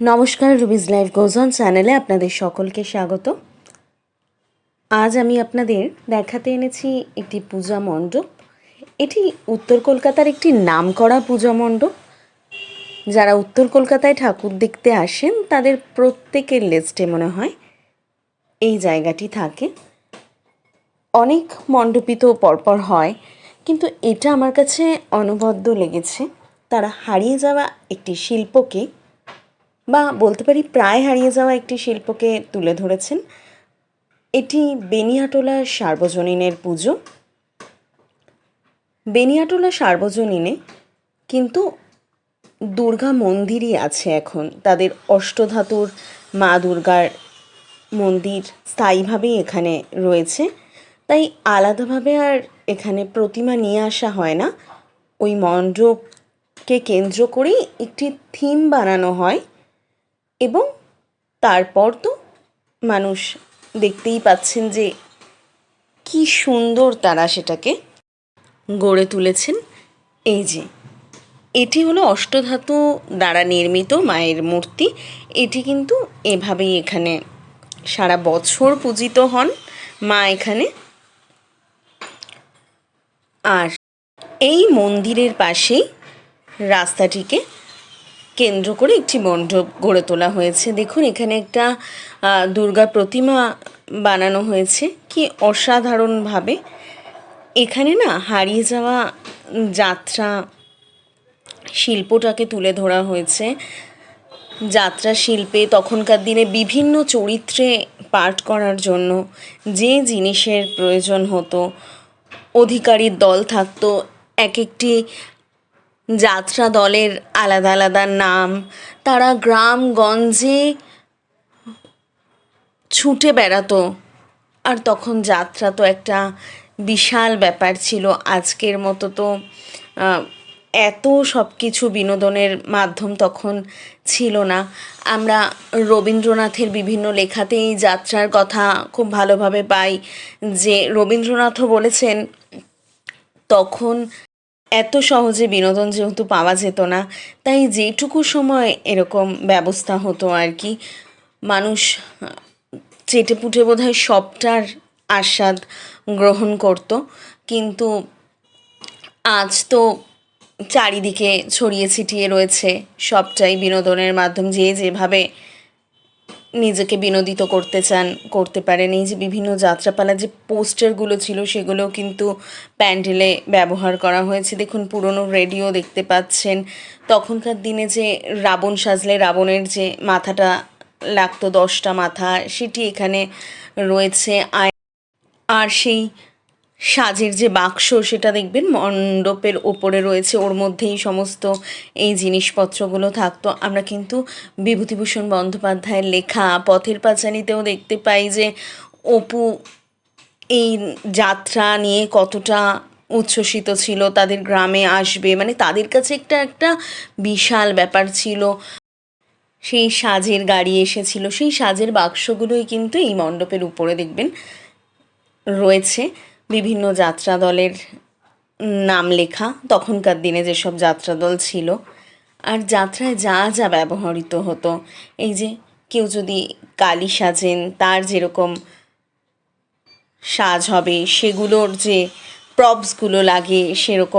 নমস্কার Ruby's live গোজন চ্যানেলে আপনাদের সকলকে স্বাগত। আজ আমি আপনাদের দেখাতে এনেছি একটি পূজা মণ্ডপ। এটি উত্তর কলকাতার একটি নামকরা পূজা মণ্ডপ। যারা উত্তর কলকাতায় ঠাকুর দেখতে আসেন, তাদের প্রত্যেকের লিস্টে মনে হয় এই জায়গাটি থাকে। অনেক মণ্ডপই তো পরপর হয়, কিন্তু এটা আমার কাছে অনবদ্য লেগেছে। তারা হারিয়ে যাওয়া একটি শিল্পকে বা বলতে পারি প্রায় হারিয়ে যাওয়া একটি শিল্পকে তুলে ধরেছেন। এটি বেনিয়াটোলা সার্বজনীনের পুজো। বেনিয়াটোলা সার্বজনীনে কিন্তু দুর্গা মন্দিরই আছে এখন। তাদের অষ্টধাতুর মা দুর্গার মন্দির স্থায়ীভাবেই এখানে রয়েছে। তাই আলাদাভাবে আর এখানে প্রতিমা নিয়ে আসা হয় না। ওই মণ্ডপকে কেন্দ্র করেই একটি থিম বানানো হয়। এবং তারপর তো মানুষ দেখতেই পাচ্ছেন যে কি সুন্দর তারা সেটাকে গড়ে তুলেছেন। এই যে, এটি হলো অষ্টধাতু দ্বারা নির্মিত মায়ের মূর্তি। এটি কিন্তু এভাবেই এখানে সারা বছর পূজিত হন মা এখানে। আর এই মন্দিরের পাশেই রাস্তাটিকে কেন্দ্র করে একটি মণ্ডপ গড়ে তোলা হয়েছে। দেখুন, এখানে একটা দুর্গা প্রতিমা বানানো হয়েছে। কি অসাধারণভাবে এখানে না হারিয়ে যাওয়া যাত্রা শিল্পটাকে তুলে ধরা হয়েছে। যাত্রা শিল্পে তখনকার দিনে বিভিন্ন চরিত্রে পাঠ করার জন্য যে জিনিসের প্রয়োজন হতো, অধিকারীর দল থাকতো এক একটি যাত্রা দলের আলাদা আলাদা নাম। তারা গ্রামগঞ্জে ছুটে বেড়াতো। আর তখন যাত্রা তো একটা বিশাল ব্যাপার ছিল। আজকের মতো তো এত সব কিছু বিনোদনের মাধ্যম তখন ছিল না। আমরা রবীন্দ্রনাথের বিভিন্ন লেখাতেই যাত্রার কথা খুব ভালোভাবে পাই। যে রবীন্দ্রনাথও বলেছেন, তখন এত সহজে বিনোদন যেহেতু পাওয়া যেত না, তাই যেটুকু সময় এরকম ব্যবস্থা হতো আর কি, মানুষ, চেটে পুটে বোধ হয় সবটার আস্বাদ গ্রহণ করত। কিন্তু আজ তো চারিদিকে ছড়িয়ে ছিটিয়ে রয়েছে সবটাই বিনোদনের মাধ্যম, যে যেভাবে নিজেকে বিনোদিত করতে চান, করতে পারেন। এই যে বিভিন্ন যাত্রাপালা যে পোস্টারগুলো ছিল, সেগুলোও কিন্তু প্যান্ডেলে ব্যবহার করা হয়েছে। দেখুন, পুরনো রেডিও দেখতে পাচ্ছেন। তখনকার দিনে যে রাবণ সাজলে রাবণের যে মাথাটা লাগতো, দশটা মাথা, সেটি এখানে রয়েছে। আর সেই সাজের যে বাক্স, সেটা দেখবেন মণ্ডপের ওপরে রয়েছে। ওর মধ্যেই সমস্ত এই জিনিসপত্রগুলো থাকতো। আমরা কিন্তু বিভূতিভূষণ বন্দ্যোপাধ্যায়ের লেখা পথের পাঁচালীতেও দেখতে পাই যে অপু এই যাত্রা নিয়ে কতটা উচ্ছ্বসিত ছিল, তাদের গ্রামে আসবে। মানে তাদের কাছে একটা একটা বিশাল ব্যাপার ছিল। সেই সাজের গাড়ি এসেছিল। সেই সাজের বাক্সগুলোই কিন্তু এই মণ্ডপের উপরে দেখবেন রয়েছে। বিভিন্ন যাত্রা দলের নাম লেখা। তখনকার দিনে যেসব যাত্রা দল ছিল। আর যাত্রায় যা যা ব্যবহৃত হতো, এই যে কেউ যদি কালি সাজেন, তার যেরকম সাজ হবে, সেগুলোর যে প্রপসগুলো লাগে, সেরকম